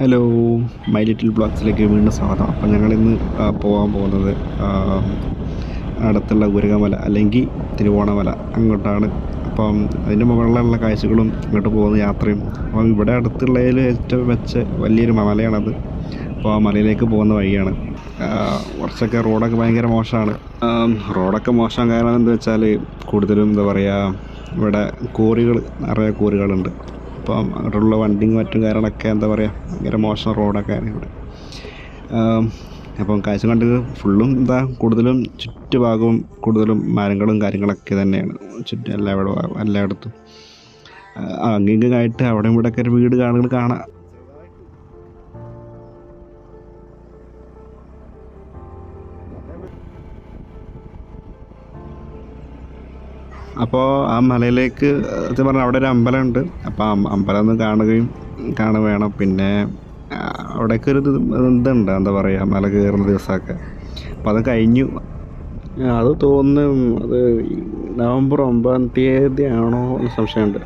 Hello my little ബ്ലോഗ്സിലേക്ക് വീണ്ടും സ്വാഗതം. അപ്പോൾ ഞങ്ങളിന്ന് പോകാൻ പോകുന്നത് അടുത്തുള്ള ഗുരുകമല അല്ലെങ്കിൽ തിരുവോണമല അങ്ങോട്ടാണ്. അപ്പം അതിന്റെ മുകളിലുള്ള കാഴ്ചകളും ഇങ്ങോട്ട് പോകുന്ന യാത്രയും. അപ്പം ഇവിടെ അടുത്തുള്ളതിൽ ഏറ്റവും വെച്ച വലിയൊരു മലയാണത്. അപ്പോൾ ആ മലയിലേക്ക് പോകുന്ന വഴിയാണ്. കുറച്ചൊക്കെ റോഡൊക്കെ ഭയങ്കര മോശമാണ്. റോഡൊക്കെ മോശം കാരണം എന്താ വെച്ചാൽ കൂടുതലും എന്താ പറയുക ഇവിടെ കോറികൾ നിറയെ കോറികളുണ്ട് അപ്പം അങ്ങോട്ടുള്ള വണ്ടിയും മറ്റും കാര്യങ്ങളൊക്കെ എന്താ പറയുക ഭയങ്കര മോശം റോഡൊക്കെയാണ് ഇവിടെ. അപ്പം കാഴ്ച കണ്ടത് ഫുള്ളും എന്താ കൂടുതലും ചുറ്റുഭാഗവും കൂടുതലും മരങ്ങളും കാര്യങ്ങളൊക്കെ തന്നെയാണ്. ചുറ്റും ഇവിടെ എല്ലായിടത്തും. അങ്ങിങ്ങായിട്ട് അവിടെ ഇവിടെയൊക്കെ ഒരു വീട് കാണുകൾ കാണാം. അപ്പോൾ ആ മലയിലേക്ക് സത്യം പറഞ്ഞാൽ അവിടെ ഒരു അമ്പലമുണ്ട്. അപ്പോൾ അമ്പലം ഒന്ന് കാണുകയും കാണുക വേണം. പിന്നെ അവിടെയൊക്കെ ഒരു ഇതുണ്ട്. എന്താ പറയുക മല കയറുന്ന ദിവസമൊക്കെ. അപ്പോൾ അത് കഴിഞ്ഞു. അത് തോന്നുന്നു അത് നവംബർ ഒമ്പതാം തീയതി ആണോ എന്ന് സംശയമുണ്ട്.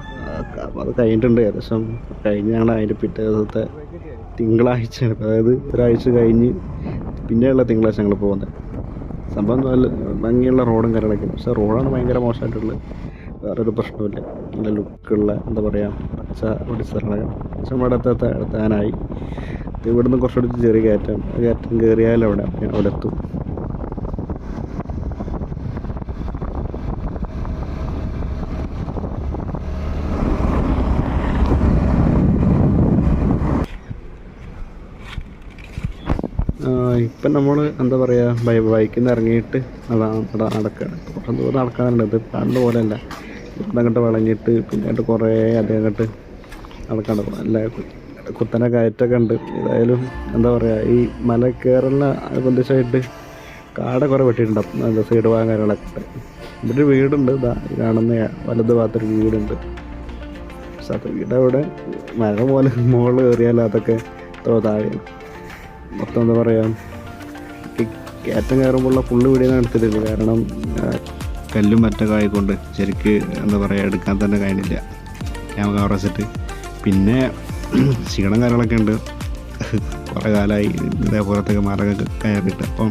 അത് കഴിഞ്ഞിട്ടുണ്ട്. ഏകദേശം കഴിഞ്ഞാണ് അതിന്റെ പിറ്റേ ദിവസത്തെ തിങ്കളാഴ്ച അതായത് ഒരാഴ്ച കഴിഞ്ഞ് പിന്നെയുള്ള തിങ്കളാഴ്ച ഞങ്ങൾ പോകുന്നത്. സംഭവം നല്ല ഭംഗിയുള്ള റോഡും കാര്യങ്ങളൊക്കെ. പക്ഷേ റോഡാണ് ഭയങ്കര മോശമായിട്ടുള്ളത്. വേറൊരു പ്രശ്നമില്ല നല്ല ലുക്കുള്ള എന്താ പറയുക പച്ച ഒടിസ്ഥലങ്ങളൊക്കെ പക്ഷെ നമ്മുടെ അടുത്ത് എത്താനായി ഇവിടുന്ന് കുറച്ചുകൂടി ചെറിയ കയറ്റം കയറ്റം കയറിയാൽ അവിടെ അവിടെ എത്തും ഇപ്പം നമ്മൾ എന്താ പറയുക ബൈ ബൈക്കിൽ നിന്ന് ഇറങ്ങിയിട്ട് നടക്കുകയാണ് കുറച്ച് ദൂരം നടക്കാറുണ്ട് ഇത് പണ്ട് പോലെയല്ല. ഇവിടെ അങ്ങോട്ട് വളഞ്ഞിട്ട് പിന്നെ അങ്ങോട്ട് കുറേ അധികം അങ്ങോട്ട് നടക്കാണ്ട്. നല്ല കുത്തനെ കയറ്റമൊക്കെ ഉണ്ട്. ഏതായാലും എന്താ പറയുക ഈ മല കയറലിനെ അനുബന്ധിച്ചായിട്ട് കാട കുറേ വെട്ടിയിട്ടുണ്ട്. എന്താ സൈഡ് ഭാഗം കാര്യങ്ങളൊക്കെ ഇവിടെ വീടുണ്ട്. ഇതാ കാണുന്ന വലത് ഭാഗത്തൊരു വീടുണ്ട്. പക്ഷെ അത് വീട് മഴ പോലെ മുകളിൽ കയറിയാൽ അതൊക്കെ താഴെയാണ്. മൊത്തം എന്താ പറയുക കയറ്റം കയറുമ്പോഴുള്ള ഫുള്ള് ഞാൻ എടുത്തിട്ടില്ല കാരണം കല്ലും മറ്റൊക്കെ ആയിക്കൊണ്ട് ശരിക്ക് എന്താ പറയുക എടുക്കാൻ തന്നെ കഴിഞ്ഞില്ല. ക്യാമറ വെച്ചിട്ട് പിന്നെ ക്ഷീണം കാര്യങ്ങളൊക്കെ ഉണ്ട്. കുറേ കാലമായി ഇതേപോലത്തെ മരമൊക്കെ കയറിയിട്ട്. അപ്പം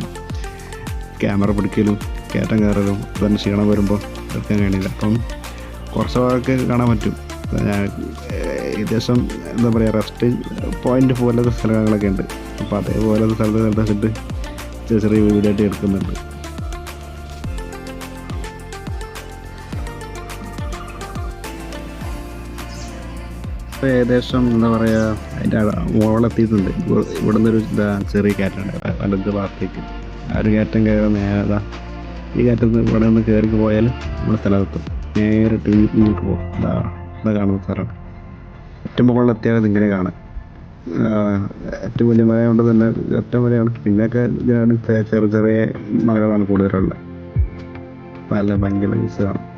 ക്യാമറ പിടിക്കലും കയറ്റം കയറലും തന്നെ ക്ഷീണം വരുമ്പോൾ എടുക്കാൻ കഴിഞ്ഞില്ല അപ്പം കുറച്ച് ഭാഗമൊക്കെ കാണാൻ പറ്റും. ഞാൻ ഏകദേശം എന്താ പറയുക റെസ്റ്റ് പോയിന്റ് പോലത്തെ സ്ഥലങ്ങളൊക്കെ ഉണ്ട്. അപ്പോൾ അതേപോലെ സ്ഥലത്ത് നിർദ്ദേശിച്ചിട്ട് ചെറിയ ചെറിയ വീഡിയോ ആയിട്ട് എടുക്കുന്നുണ്ട് ഇപ്പോൾ ഏകദേശം എന്താ പറയുക അതിന്റെ മുകളെത്തിയിട്ടുണ്ട് ഇവ- ഇവിടെ നിന്നൊരു ഇതാ ചെറിയ കയറ്റുണ്ട് വലത് ഭാഗത്തേക്ക് ആ ഒരു കയറ്റം കയറി നേരെ ഈ കയറ്റത്ത് ഇവിടെ നിന്ന് കയറി പോയാൽ നമ്മുടെ സ്ഥലത്തെത്തും നേരിട്ട് ഇങ്ങോട്ട് പോകും ഇതാ ഇതാ കാണുന്ന സ്ഥലമാണ് ഏറ്റവും മുകളിലെത്തിയാൽ ഇങ്ങനെ കാണാം ഏറ്റവും വലിയ മഴ കൊണ്ട് തന്നെ ഏറ്റവും വലിയാണ് പിന്നെയൊക്കെ ചെറിയ ചെറിയ മലകളാണ് കൂടുതലുള്ളത്. നല്ല ഭയങ്കര രസമാണ്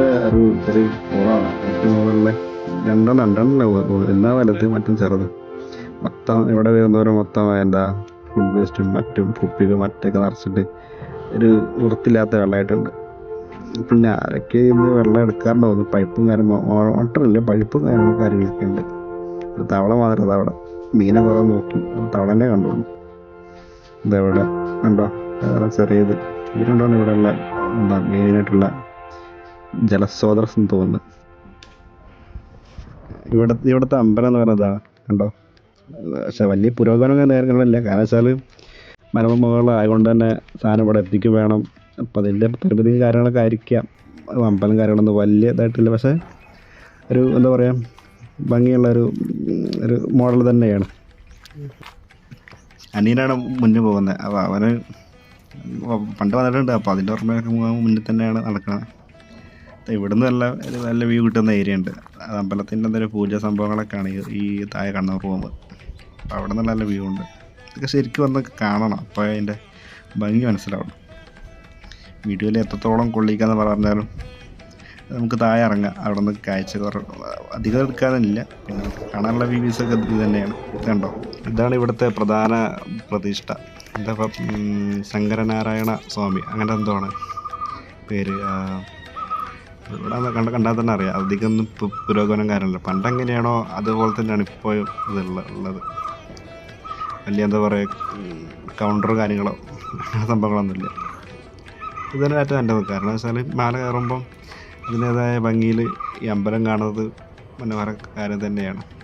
ഒരു ചെറിയ കുളമാണ് ഏറ്റവും മുകളിലെ രണ്ടെണ്ണം രണ്ടെണ്ണം എന്നാ വലുത് മറ്റും ചെറുത്. മൊത്തം ഇവിടെ വരുന്നവരെ മൊത്തം എന്താ ഫുഡ് വേസ്റ്റും മറ്റും കുപ്പികൾ മറ്റൊക്കെ നിറച്ചിട്ട് ഒരു വൃത്തില്ലാത്ത വെള്ളമായിട്ടുണ്ട്. പിന്നെ ആരൊക്കെ ഇന്ന് വെള്ളം എടുക്കാറുണ്ടോ? ഒന്ന് പൈപ്പും കാര്യങ്ങളും മോട്ടറില്ല? പൈപ്പും കാര്യങ്ങളും കാര്യങ്ങളൊക്കെ ഉണ്ട്. ഒരു തവള മാത്രം തവള മീനെ കുറേ നോക്കി. തവളനെ കണ്ടോളൂ ഇതെവിടെ ഉണ്ടോ ചെറിയത്. ഇതിലുണ്ടാണ് ഇവിടെ ഉള്ള എന്താ മെയിനായിട്ടുള്ള ജലസ്രോതസ് തോന്നുന്നു. ഇവിടെ ഇവിടുത്തെ അമ്പലം എന്ന് പറയുന്നത് കണ്ടോ? പക്ഷെ വലിയ പുരോഗമനം കാര്യങ്ങളില്ല കാരണം വെച്ചാൽ മലമുകളായതുകൊണ്ട് തന്നെ സാധനം ഇവിടെ എത്തിക്കും വേണം. അപ്പം അതിന്റെ പരിമിതി കാര്യങ്ങളൊക്കെ ആയിരിക്കാം. അമ്പലം കാര്യങ്ങളൊന്നും വലിയ ഇതായിട്ടില്ല. പക്ഷേ ഒരു എന്താ പറയുക ഭംഗിയുള്ള ഒരു ഒരു മോഡൽ തന്നെയാണ്. അനിയനാണ് മുന്നേ പോകുന്നത്. അപ്പോൾ അവന് പണ്ട് വന്നിട്ടുണ്ട്. അപ്പോൾ അതിന്റെ ഓർമ്മയൊക്കെ മുന്നിൽ തന്നെയാണ് നടക്കുന്നത്. ഇവിടുന്ന് നല്ല നല്ല വ്യൂ കിട്ടുന്ന ഏരിയ ഉണ്ട്. അമ്പലത്തിന്റെ എന്തെങ്കിലും പൂജ സംഭവങ്ങളൊക്കെയാണ് ഈ- താഴെ കണ്ണൂർ പോകുമ്പോൾ അപ്പോൾ അവിടെ നിന്ന് നല്ല വ്യൂ ഉണ്ട്. ഇതൊക്കെ ശരിക്കും വന്ന് കാണണം. അപ്പോൾ അതിന്റെ ഭംഗി മനസ്സിലാവണം. വീഡിയോയിൽ എത്രത്തോളം കൊള്ളിക്കാന്ന് പറഞ്ഞാലും നമുക്ക് താഴെ ഇറങ്ങാം. അവിടെ നിന്ന് കാഴ്ച അധികം എടുക്കാനില്ല. പിന്നെ കാണാനുള്ള വ്യൂസ് ഒക്കെ ഇത് തന്നെയാണ്. കണ്ടോ? ഇതാണ് ഇവിടുത്തെ പ്രധാന പ്രതിഷ്ഠ. എന്താ ശങ്കരനാരായണ സ്വാമി. അങ്ങനെ എന്തോ ആണ് പേര്. ഇവിടെ കണ്ട കണ്ടാൽ തന്നെ അറിയാം. അധികം ഒന്നും പു- പുരോഗമനം കാര്യമില്ല. പണ്ട് എങ്ങനെയാണോ അതുപോലെ തന്നെയാണ് ഇപ്പോൾ ഇതുള്ളത് വലിയ എന്താ പറയുക കൗണ്ടർ കാര്യങ്ങളോ സംഭവങ്ങളൊന്നുമില്ല. ഇത് തന്നെ ഏറ്റവും നല്ലത്. കാരണം വെച്ചാൽ മാല കയറുമ്പം അതിന്റേതായ ഭംഗിയിൽ ഈ അമ്പലം കാണുന്നത് മനോഹര കാര്യം തന്നെയാണ്.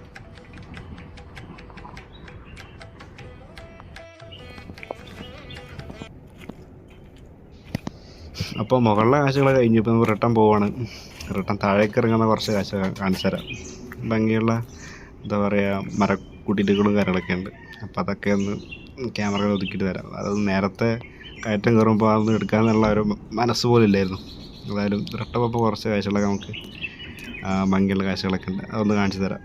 അപ്പോൾ മുകളിലെ കാഴ്ചകൾ കഴിഞ്ഞു. ഇപ്പോൾ നമുക്ക് റിട്ടേൺ പോവാണ്. റിട്ടേൺ താഴേക്ക് ഇറങ്ങുന്ന കുറച്ച് കാഴ്ച കാണിച്ചു തരാം. ഭംഗിയുള്ള എന്താ പറയുക മരക്കുട്ടിലുകളും കാര്യങ്ങളൊക്കെ ഉണ്ട്. അപ്പോൾ അതൊക്കെ ഒന്ന് ക്യാമറകൾ ഒതുക്കിയിട്ട് തരാം. അതൊന്ന് നേരത്തെ കയറ്റം കയറുമ്പോൾ അതൊന്ന് എടുക്കാമെന്നുള്ള ഒരു മനസ്സ് പോലും ഇല്ലായിരുന്നു. ഏതായാലും റിട്ടേൺ പോകുമ്പോൾ കുറച്ച് കാഴ്ചകളൊക്കെ നമുക്ക് ഭംഗിയുള്ള കാഴ്ചകളൊക്കെ ഉണ്ട്. അതൊന്ന് കാണിച്ചു തരാം.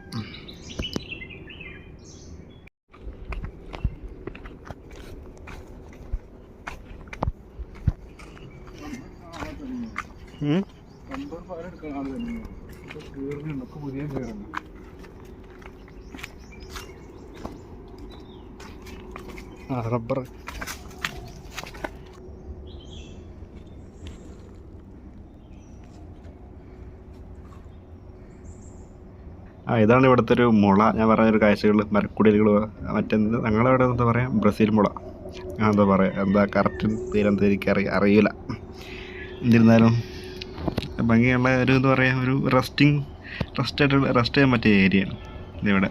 ആ റബ്ബർ. ആ ഇതാണ് ഇവിടുത്തെ ഒരു മുള. ഞാൻ പറഞ്ഞ ഒരു കാഴ്ചകൾ മരക്കുടിലുകൾ മറ്റെന്ത് ഞങ്ങളവിടെ എന്താ പറയുക ബ്രസീൽ മുള. എന്താ പറയുക എന്താ കറക്റ്റ് പേരെന്താ എനിക്ക് അറിയ അറിയില്ല. എന്നിരുന്നാലും ഭംഗിയുള്ള ഒരു എന്ന് പറയുക ഒരു റെസ്റ്റിംഗ് റെസ്റ്റ് ആയിട്ട് റെസ്റ്റ് ചെയ്യാൻ പറ്റിയ ഏരിയ ഇതിവിടെ.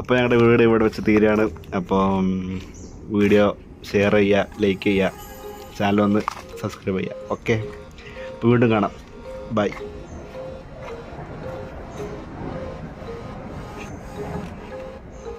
അപ്പോൾ ഞങ്ങളുടെ വീട് ഇവിടെ വെച്ച് തീരുകയാണ് അപ്പോൾ വീഡിയോ ഷെയർ ചെയ്യുക ലൈക്ക് ചെയ്യുക ചാനൽ ഒന്ന് സബ്സ്ക്രൈബ് ചെയ്യുക ഓക്കെ വീണ്ടും കാണാം. ബൈ